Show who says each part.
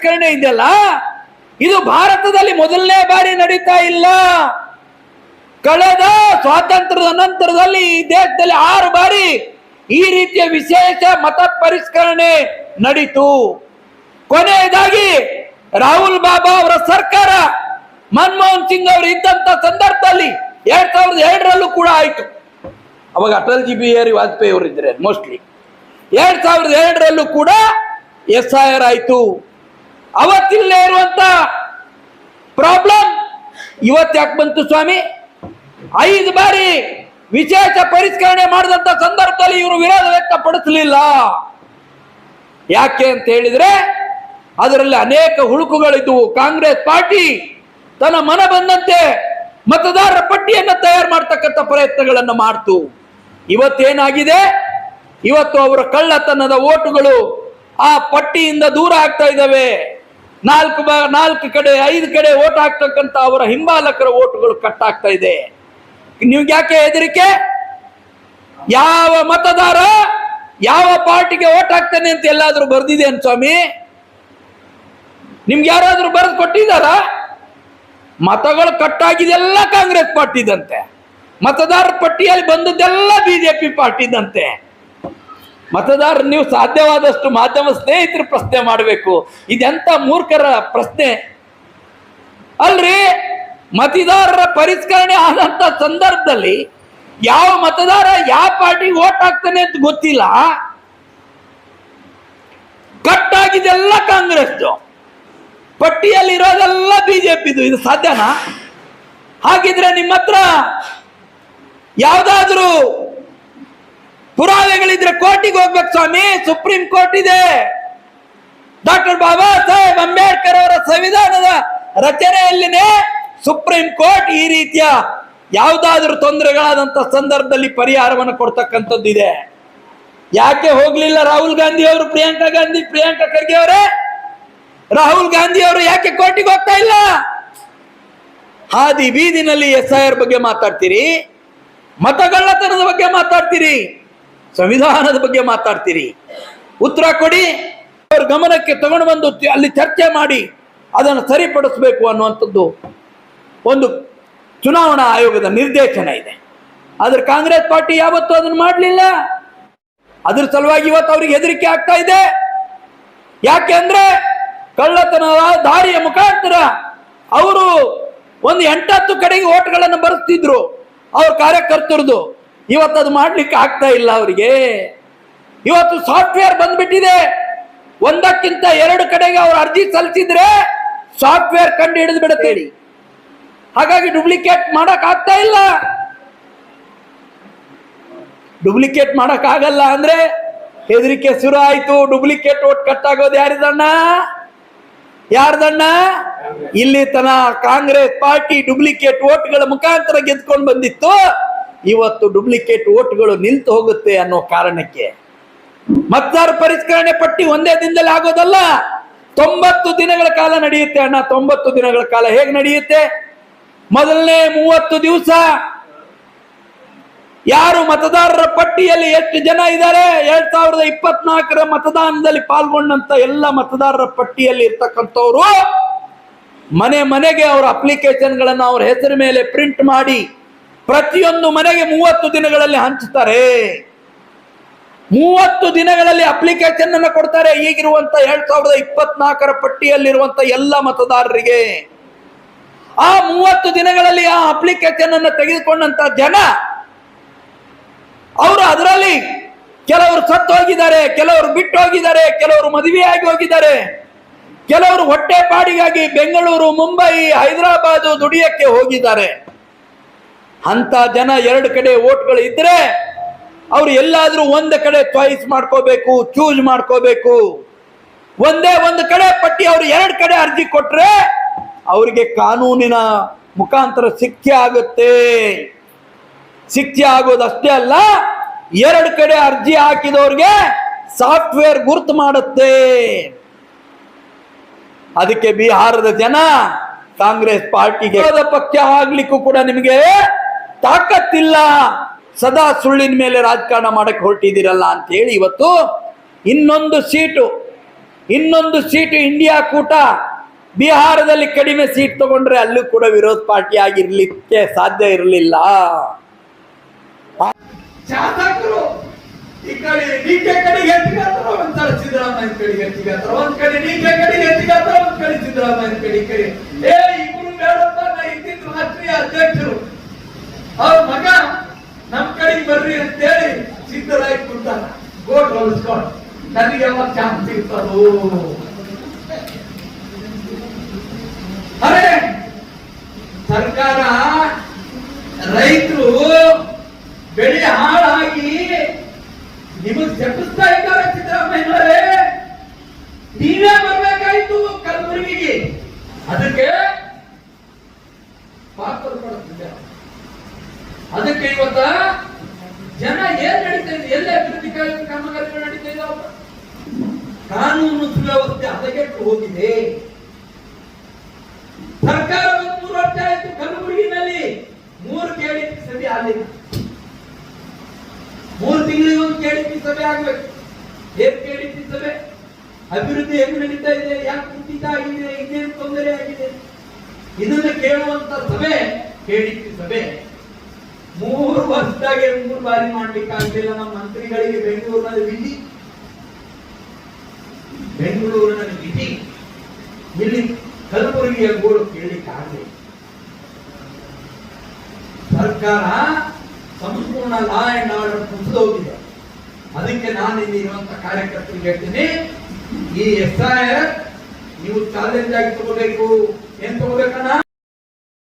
Speaker 1: ಪ್ರಕರಣ ಇದೆಯಲ್ಲ? ಇದು ಭಾರತದಲ್ಲಿ ಮೊದಲನೇ ಬಾರಿ ನಡೀತಾ ಇಲ್ಲ. ಕಳೆದ ಸ್ವಾತಂತ್ರ್ಯದ ನಂತರದಲ್ಲಿ ಈ ದೇಶದಲ್ಲಿ ಆರು ಬಾರಿ ಈ ರೀತಿಯ ವಿಶೇಷ ಮತ ಪರಿಷ್ಕರಣೆ ನಡೀತು. ಕೊನೆಯದಾಗಿ ರಾಹುಲ್ ಬಾಬಾ ಅವರ ಸರ್ಕಾರ ಮನಮೋಹನ್ ಸಿಂಗ್ ಅವರು ಇದ್ದಂತ ಸಂದರ್ಭದಲ್ಲಿ ಎರಡ್ ಸಾವಿರದ ಎರಡರಲ್ಲೂ ಕೂಡ ಆಯ್ತು. ಅವಾಗ ಅಟಲ್ ಜಿ ಬಿಹಾರಿ ವಾಜಪೇಯಿ ಅವರು ಇದ್ರೆ ಮೋಸ್ಟ್ಲಿ ಎರಡ್ ಸಾವಿರದ ಎರಡರಲ್ಲೂ ಕೂಡ ಎಸ್ ಐ ಆರ್ ಆಯ್ತು. ಅವತ್ತಿಲ್ಲೇ ಇರುವಂತ ಪ್ರಾಬ್ಲಮ್ ಇವತ್ತ್ಯಾಕೆ ಬಂತು ಸ್ವಾಮಿ? ಐದು ಬಾರಿ ವಿಶೇಷ ಪರಿಷ್ಕರಣೆ ಮಾಡಿದಂತ ಸಂದರ್ಭದಲ್ಲಿ ಇವರು ವಿರೋಧ ವ್ಯಕ್ತಪಡಿಸಲಿಲ್ಲ. ಯಾಕೆ ಅಂತ ಹೇಳಿದ್ರೆ, ಅದರಲ್ಲಿ ಅನೇಕ ಹುಳುಕುಗಳಿದ್ದವು ಕಾಂಗ್ರೆಸ್ ಪಾರ್ಟಿ ತನ್ನ ಮನ ಬಂದಂತೆ ಮತದಾರರ ಪಟ್ಟಿಯನ್ನು ತಯಾರು ಮಾಡ್ತಕ್ಕಂಥ ಪ್ರಯತ್ನಗಳನ್ನು ಮಾಡ್ತು. ಇವತ್ತೇನಾಗಿದೆ ಇವತ್ತು ಅವರ ಕಳ್ಳತನದ ಓಟುಗಳು ಆ ಪಟ್ಟಿಯಿಂದ ದೂರ ಆಗ್ತಾ ಇದ್ದಾವೆ. ನಾಲ್ಕು ಬ, ನಾಲ್ಕು ಕಡೆ, ಐದು ಕಡೆ ಓಟ್ ಹಾಕ್ತಕ್ಕಂಥ ಅವರ ಹಿಂಬಾಲಕರ ಓಟುಗಳು ಕಟ್ಟಾಗ್ತಾ ಇದೆ. ನಿಮ್ಗೆ ಯಾಕೆ ಹೆದರಿಕೆ? ಯಾವ ಮತದಾರ ಯಾವ ಪಾರ್ಟಿಗೆ ಓಟ್ ಹಾಕ್ತಾನೆ ಅಂತ ಎಲ್ಲಾದರೂ ಬರ್ದಿದೆ ಸ್ವಾಮಿ? ನಿಮ್ಗೆ ಯಾರಾದರೂ ಬರೆದು ಕೊಟ್ಟಿದಾರ ಮತಗಳು ಕಟ್ಟಾಗಿದೆಲ್ಲ ಕಾಂಗ್ರೆಸ್ ಪಾರ್ಟಿದಂತೆ. ಮತದಾರ ಪಟ್ಟಿಯಲ್ಲಿ ಬಂದದ್ದೆಲ್ಲ ಬಿಜೆಪಿ ಪಾರ್ಟಿದಂತೆ. ಮತದಾರ ನೀವು ಸಾಧ್ಯವಾದಷ್ಟು ಮಾಧ್ಯಮ ಸ್ನೇಹಿತರು ಪ್ರಶ್ನೆ ಮಾಡಬೇಕು. ಇದೆಂತ ಮೂರ್ಖರ ಪ್ರಶ್ನೆ? ಅಲ್ರಿ, ಮತದಾರರ ಪರಿಷ್ಕರಣೆ ಆದಂತ ಸಂದರ್ಭದಲ್ಲಿ ಯಾವ ಮತದಾರ ಯಾವ ಪಾರ್ಟಿಗೆ ಓಟ್ ಹಾಕ್ತಾನೆ ಅಂತ ಗೊತ್ತಿಲ್ಲ. ಕಟ್ಟಾಗಿದೆಲ್ಲ ಕಾಂಗ್ರೆಸ್ದು. ಪಟ್ಟಿಯಲ್ಲಿ ಇರೋದೆಲ್ಲ ಬಿಜೆಪಿದು, ಇದು ಸಾಧ್ಯನಾ? ಹಾಗಿದ್ರೆ ನಿಮ್ಮ ಹತ್ರ ಯಾವ್ದಾದ್ರೂ ಪುರಾವೆಗಳಿದ್ರೆ ಕೋರ್ಟಿಗೆ ಹೋಗ್ಬೇಕು ಸ್ವಾಮಿ, ಸುಪ್ರೀಂ ಕೋರ್ಟ್ ಇದೆ ಡಾಕ್ಟರ್ ಬಾಬಾ ಸಾಹೇಬ್ ಅಂಬೇಡ್ಕರ್ ಅವರ ಸಂವಿಧಾನದ ರಚನೆಯಲ್ಲಿನೇ ಸುಪ್ರೀಂ ಕೋರ್ಟ್ ಈ ರೀತಿಯ ಯಾವುದಾದ್ರೂ ತೊಂದರೆಗಳಾದಂತ ಸಂದರ್ಭದಲ್ಲಿ ಪರಿಹಾರವನ್ನು ಕೊಡ್ತಕ್ಕಂಥದ್ದು ಇದೆ. ಯಾಕೆ ಹೋಗ್ಲಿಲ್ಲ ರಾಹುಲ್ ಗಾಂಧಿ ಅವರು, ಪ್ರಿಯಾಂಕಾ ಗಾಂಧಿ, ಪ್ರಿಯಾಂಕಾ ಖರ್ಗೆ ಅವರೇ? ರಾಹುಲ್ ಗಾಂಧಿ ಅವರು ಯಾಕೆ ಕೋರ್ಟಿಗೆ ಹೋಗ್ತಾ ಇಲ್ಲ? ಹಾದಿ ಬೀದಿನಲ್ಲಿ ಎಸ್ ಐ ಆರ್ ಬಗ್ಗೆ ಮಾತಾಡ್ತೀರಿ, ಮತಗಳ್ಳತನದ ಬಗ್ಗೆ ಮಾತಾಡ್ತೀರಿ. ಸಂವಿಧಾನದ ಬಗ್ಗೆ ಮಾತಾಡ್ತೀರಿ. ಉತ್ತರ ಕೊಡಿ. ಅವ್ರ ಗಮನಕ್ಕೆ ತಗೊಂಡು ಬಂದು ಅಲ್ಲಿ ಚರ್ಚೆ ಮಾಡಿ ಅದನ್ನು ಸರಿಪಡಿಸಬೇಕು ಅನ್ನುವಂಥದ್ದು ಒಂದು ಚುನಾವಣಾ ಆಯೋಗದ ನಿರ್ದೇಶನ ಇದೆ. ಆದ್ರೆ ಕಾಂಗ್ರೆಸ್ ಪಾರ್ಟಿ ಯಾವತ್ತೂ ಅದನ್ನು ಮಾಡಲಿಲ್ಲ. ಅದ್ರ ಸಲುವಾಗಿ ಇವತ್ತು ಅವ್ರಿಗೆ ಹೆದರಿಕೆ ಆಗ್ತಾ ಇದೆ. ಯಾಕೆ ಅಂದ್ರೆ ಕಳ್ಳತನದ ದಾರಿಯ ಮುಖಾಂತರ ಅವರು ಒಂದು ಎಂಟತ್ತು ಕಡೆಗೆ ಓಟ್ಗಳನ್ನು ಬರೆಸ್ತಿದ್ರು. ಅವ್ರ ಕಾರ್ಯಕರ್ತರದು ಇವತ್ತು ಅದು ಮಾಡ್ಲಿಕ್ಕೆ ಆಗ್ತಾ ಇಲ್ಲ ಅವರಿಗೆ. ಇವತ್ತು ಸಾಫ್ಟ್ವೇರ್ ಬಂದ್ಬಿಟ್ಟಿದೆ. ಒಂದಕ್ಕಿಂತ ಎರಡು ಕಡೆಗೆ ಅವ್ರು ಅರ್ಜಿ ಸಲ್ಲಿಸಿದ್ರೆ ಸಾಫ್ಟ್ವೇರ್ ಕಂಡು ಹಿಡಿದು ಬಿಡುತ್ತೇಳಿ ಹಾಗಾಗಿ ಡುಪ್ಲಿಕೇಟ್ ಮಾಡಕ್ ಆಗ್ತಾ ಇಲ್ಲ. ಡುಪ್ಲಿಕೇಟ್ ಮಾಡಕ್ ಆಗಲ್ಲ ಅಂದ್ರೆ ಹೆದರಿಕೆ ಶುರು ಆಯ್ತು. ಡೂಪ್ಲಿಕೇಟ್ ಓಟ್ ಕಟ್ಟಾಗೋದು ಯಾರಿದಣ್ಣ ಯಾರ್ದಣ್ಣ ಇಲ್ಲಿ ತನ ಕಾಂಗ್ರೆಸ್ ಪಾರ್ಟಿ ಡುಪ್ಲಿಕೇಟ್ ಓಟ್ಗಳ ಮುಖಾಂತರ ಗೆದ್ಕೊಂಡು ಬಂದಿತ್ತು. ಇವತ್ತು ಡುಪ್ಲಿಕೇಟ್ ಓಟ್ಗಳು ನಿಲ್ತು ಹೋಗುತ್ತೆ ಅನ್ನೋ ಕಾರಣಕ್ಕೆ. ಮತದಾರ ಪರಿಷ್ಕರಣೆ ಪಟ್ಟಿ ಒಂದೇ ದಿನದಲ್ಲಿ ಆಗೋದಲ್ಲ? ತೊಂಬತ್ತು ದಿನಗಳ ಕಾಲ ನಡೆಯುತ್ತೆ ಅಣ್ಣ, ತೊಂಬತ್ತು ದಿನಗಳ ಕಾಲ. ಹೇಗೆ ನಡೆಯುತ್ತೆ? ಮೊದಲನೇ ಮೂವತ್ತು ದಿವಸ ಯಾರು ಮತದಾರರ ಪಟ್ಟಿಯಲ್ಲಿ ಎಷ್ಟು ಜನ ಇದ್ದಾರೆ? ಎರಡ್ ಸಾವಿರದ ಇಪ್ಪತ್ನಾಲ್ಕರ ಮತದಾನದಲ್ಲಿ ಪಾಲ್ಗೊಂಡಂತ ಎಲ್ಲ ಮತದಾರರ ಪಟ್ಟಿಯಲ್ಲಿ ಇರ್ತಕ್ಕಂಥವ್ರು ಮನೆ ಮನೆಗೆ ಅವರ ಅಪ್ಲಿಕೇಶನ್ಗಳನ್ನು ಅವ್ರ ಹೆಸರು ಮೇಲೆ ಪ್ರಿಂಟ್ ಮಾಡಿ ಪ್ರತಿಯೊಂದು ಮನೆಗೆ ಮೂವತ್ತು ದಿನಗಳಲ್ಲಿ ಹಂಚುತ್ತಾರೆ ಮೂವತ್ತು ದಿನಗಳಲ್ಲಿ ಅಪ್ಲಿಕೇಶನ್ ಅನ್ನು ಕೊಡ್ತಾರೆ. ಈಗಿರುವಂತ ಎರಡ್ ಸಾವಿರದ ಇಪ್ಪತ್ನಾಲ್ಕರ ಪಟ್ಟಿಯಲ್ಲಿರುವಂತ ಎಲ್ಲ ಮತದಾರರಿಗೆ. ಆ ಮೂವತ್ತು ದಿನಗಳಲ್ಲಿ ಆ ಅಪ್ಲಿಕೇಶನ್ ಅನ್ನು ತೆಗೆದುಕೊಂಡಂತ ಜನ, ಅವರು ಅದರಲ್ಲಿ ಕೆಲವರು ಸತ್ತು ಹೋಗಿದ್ದಾರೆ ಕೆಲವರು ಬಿಟ್ಟು ಹೋಗಿದ್ದಾರೆ ಕೆಲವರು ಮದುವೆಯಾಗಿ ಹೋಗಿದ್ದಾರೆ. ಕೆಲವರು ಹೊಟ್ಟೆ ಪಾಡಿಗಾಗಿ ಬೆಂಗಳೂರು, ಮುಂಬೈ, ಹೈದರಾಬಾದ್ ದುಡಿಯಕ್ಕೆ ಹೋಗಿದ್ದಾರೆ. ಅಂತ ಜನ ಎರಡು ಕಡೆ ಓಟ್ಗಳು ಇದ್ರೆ ಅವ್ರು ಎಲ್ಲಾದ್ರೂ ಒಂದು ಕಡೆ ಚಾಯ್ಸ್ ಮಾಡ್ಕೋಬೇಕು, ಚೂಸ್ ಮಾಡ್ಕೋಬೇಕು. ಒಂದೇ ಒಂದು ಕಡೆ ಪಟ್ಟಿ ಅವ್ರು ಎರಡು ಕಡೆ ಅರ್ಜಿ ಕೊಟ್ರೆ ಅವರಿಗೆ ಕಾನೂನಿನ ಮುಖಾಂತರ ಶಿಕ್ಷೆ ಆಗುತ್ತೆ. ಶಿಕ್ಷೆ ಆಗೋದಷ್ಟೇ ಅಲ್ಲ, ಎರಡು ಕಡೆ ಅರ್ಜಿ ಹಾಕಿದವ್ರಿಗೆ ಸಾಫ್ಟ್ವೇರ್ ಗುರುತು ಮಾಡುತ್ತೆ. ಅದಕ್ಕೆ ಬಿಹಾರದ ಜನ ಕಾಂಗ್ರೆಸ್ ಪಾರ್ಟಿಗೆ ಪಕ್ಷ ಆಗ್ಲಿಕ್ಕೂ ಕೂಡ ನಿಮಗೆ ತಾಕತ್ತಿಲ್ಲ. ಸದಾ ಸುಳ್ಳಿನ ಮೇಲೆ ರಾಜಕಾರಣ ಮಾಡಕ್ಕೆ ಹೊರಟಿದ್ದೀರಲ್ಲ ಅಂತ ಹೇಳಿ ಇವತ್ತು ಇನ್ನೊಂದು ಸೀಟು ಇನ್ನೊಂದು ಸೀಟು ಇಂಡಿಯಾ ಕೂಟ ಬಿಹಾರದಲ್ಲಿ ಕಡಿಮೆ ಸೀಟ್ ತಗೊಂಡ್ರೆ ಅಲ್ಲೂ ಕೂಡ ವಿರೋಧ ಪಾರ್ಟಿ ಆಗಿರ್ಲಿಕ್ಕೆ ಸಾಧ್ಯ ಇರಲಿಲ್ಲ. ಶಾಸಕರು ಕಡೆ ಸಿದ್ದರಾಮಯ್ಯ ಒಂದ್ ಕಡೆ ಒಂದ್ ಕಡೆ ಸಿದ್ದರಾಮಯ್ಯ ಕಡೆ ಏ ಇಬ್ರು ಬೇಡಪ್ಪ, ನಾ ಇದ್ದಿದ್ದು ರಾಷ್ಟ್ರೀಯ ನನಗೆ ಯಾವಾಗ ಚಾನ್ಸ್ ಸಿಗ್ತದೋ ಅರೆ, ಸರ್ಕಾರ ರೈತರು ಬೆಳೆ ಹಾಳಾಗಿ ನಿಮಗೆ ಜಪಿಸ್ತಾ ಇದ್ದಾರೆ ಸಿದ್ದರಾಮಯ್ಯನವರೇ ನೀವೇ ಬರ್ಬೇಕಾಯ್ತು ಕಲಬುರಗಿಗೆ. ಅದಕ್ಕೆ ಪಾತ್ರ ಕೊಡುತ್ತಿದ್ದೆ ಅದಕ್ಕೆ ಇವತ್ತ ಜನ ಏನ್ ನಡೀತಾ ಇದೆ ಎಲ್ಲ ಅಭಿವೃದ್ಧಿ ಕಾರ್ಯ ಕಾಮಗಾರಿಗಳು ನಡೀತಾ ಇದಾವ ಕಾನೂನು ಸುವ್ಯವಸ್ಥೆ ಹದಗೆಟ್ಟು ಹೋಗಿದೆ. ಸರ್ಕಾರ ಒಂದು ವರ್ಷ ಆಯ್ತು ಕಲಬುರಗಿನಲ್ಲಿ. ಮೂರು ಕೆಡಿಪಿ ಸಭೆ ಆಗಲಿಲ್ಲ. ಮೂರು ತಿಂಗಳಿಗೆ ಒಂದು ಕೆಡಿಪಿ ಸಭೆ ಆಗ್ಬೇಕು. ಏನ್ ಕೆಡಿಪಿ ಸಭೆ? ಅಭಿವೃದ್ಧಿ ಹೆಂಗ್ ನಡೀತಾ ಇದೆ? ಯಾಕೆ ಕುಂಠಿತ ಆಗಿದೆ? ಇನ್ನೇನು ತೊಂದರೆ ಆಗಿದೆ? ಇದನ್ನ ಕೇಳುವಂತ ಸಭೆ ಕೆಡಿಪಿ ಸಭೆ. ಮೂರು ವರ್ಷದಾಗೆ ಮೂರು ಬಾರಿ ಮಾಡ್ಲಿಕ್ಕೆ ಆಗ್ಲಿಲ್ಲ ನಮ್ಮ ಮಂತ್ರಿಗಳಿಗೆ ಬೆಂಗಳೂರಿನಲ್ಲಿ ವಿಧಿ ಬೆಂಗಳೂರಿನಲ್ಲಿ ಮಿತಿ ಇಲ್ಲಿ ಕಲಬುರಗಿಯ ಗೋಳು ಕೇಳಿ ಆಗಲಿಲ್ಲ ಸರ್ಕಾರ ಸಂಪೂರ್ಣ ಲಾ ಅಂಡ್ ಆರ್ಡರ್ ಕುಸಿದು ಹೋಗಿದೆ ಅದಕ್ಕೆ ನಾನು ಇಲ್ಲಿ ಇರುವಂತ ಕಾರ್ಯಕರ್ತರಿಗೆ ಹೇಳ್ತೀನಿ, ಈ ಎಸ್ ಐ ನೀವು ಚಾಲೆಂಜ್ ಆಗಿ ತಗೋಬೇಕು. ಏನ್ ತಗೋಬೇಕಣ್ಣ?